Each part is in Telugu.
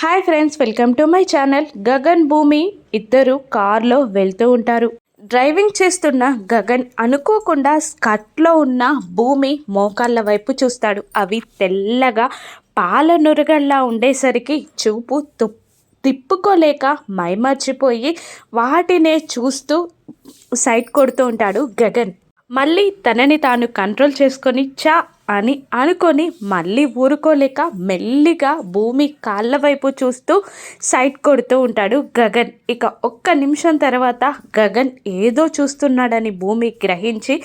Hi friends welcome to my channel. Gagan Bhumi ఇద్దరు కార్లో వెళ్తూ ఉంటారు. డ్రైవింగ్ చేస్తున్న గగన్ అనుకోకుండా స్కర్ట్లో ఉన్న భూమి మోకాళ్ళ వైపు చూస్తాడు. అవి తెల్లగా పాల నురగల్లా ఉండేసరికి చూపు తుప్ తిప్పుకోలేక మైమర్చిపోయి వాటినే చూస్తూ సైట్ కొడుతూ ఉంటాడు గగన్. మళ్ళీ తనని తాను కంట్రోల్ చేసుకొని చా అని అనుకొని మళ్ళీ ఊరుకోలేక మెల్లిగా భూమి కాళ్ళ వైపు చూస్తూ సైట్ కొడుతూ ఉంటాడు గగన్. ఇక ఒక్క నిమిషం తర్వాత గగన్ ఏదో చూస్తున్నాడని భూమి గ్రహించి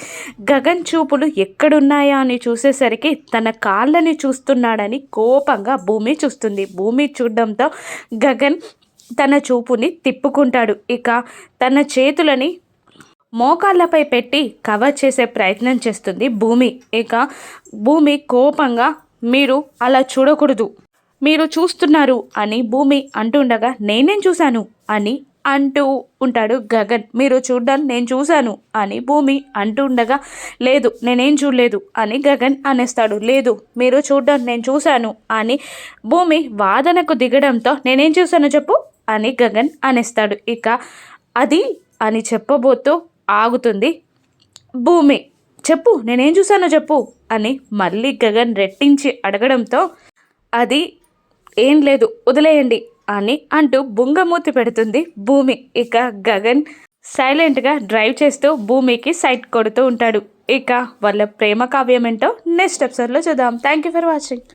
గగన్ చూపులు ఎక్కడున్నాయా అని చూసేసరికి తన కాళ్ళని చూస్తున్నాడని కోపంగా భూమి చూస్తుంది. భూమి చూడడంతో గగన్ తన చూపుని తిప్పుకుంటాడు. ఇక తన చేతులని మోకాళ్ళపై పెట్టి కవర్ చేసే ప్రయత్నం చేస్తుంది భూమి. ఇక భూమి కోపంగా మీరు అలా చూడకూడదు. మీరు చూస్తున్నారు అని భూమి అంటుండగా నేనేం చూశాను? అని అంటూ ఉంటాడు గగన్. మీరు చూడ్డాన్ని నేను చూశాను అని భూమి అంటుండగా లేదు నేనేం చూడలేదు అని గగన్ అనేస్తాడు. లేదు మీరు చూడ్డాన్ని నేను చూశాను అని భూమి వాదనకు దిగడంతో నేనేం చూశాను చెప్పు అని గగన్ అనేస్తాడు. ఇక అది అని చెప్పబోతూ ఆగుతుంది. భూమి చెప్పు నేనేం చూశానో చెప్పు అని మళ్ళీ గగన్ రెట్టించి అడగడంతో అది ఏం లేదు వదిలేయండి అని అంటూ బుంగమూతి పెడుతుంది భూమి. ఇక గగన్ సైలెంట్గా డ్రైవ్ చేస్తూ భూమికి సైట్ కొడుతూ ఉంటాడు. ఇక వాళ్ళ ప్రేమ కావ్యం ఏంటో నెక్స్ట్ ఎపిసోడ్లో చూద్దాం. Thank you for watching